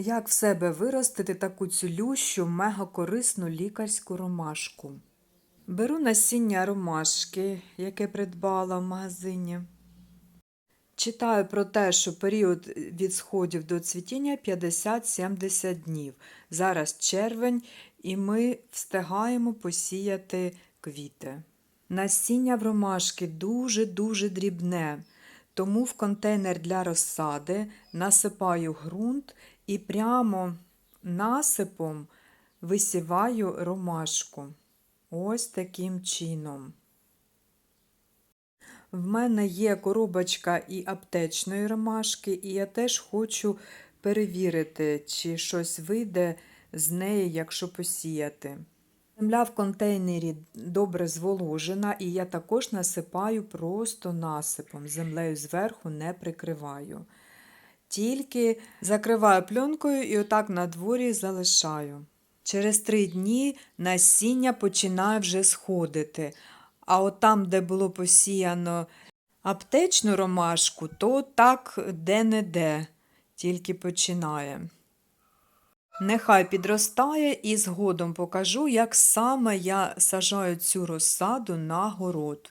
Як в себе виростити таку цілющу, мегакорисну лікарську ромашку? Беру насіння ромашки, яке придбала в магазині. Читаю про те, що період від сходів до цвітіння 50-70 днів. Зараз червень, і ми встигаємо посіяти квіти. Насіння в ромашки дуже-дуже дрібне, тому в контейнер для розсади насипаю ґрунт і прямо насипом висіваю ромашку. Ось таким чином. В мене є коробочка і аптечної ромашки, і я теж хочу перевірити, чи щось вийде з неї, якщо посіяти. Земля в контейнері добре зволожена, і я також насипаю просто насипом. Землею зверху не прикриваю. Тільки закриваю пленкою і отак на дворі залишаю. Через три дні насіння починає вже сходити. А от там, де було посіяно аптечну ромашку, то так де-не-де, тільки починає. Нехай підростає і згодом покажу, як саме я сажаю цю розсаду на город.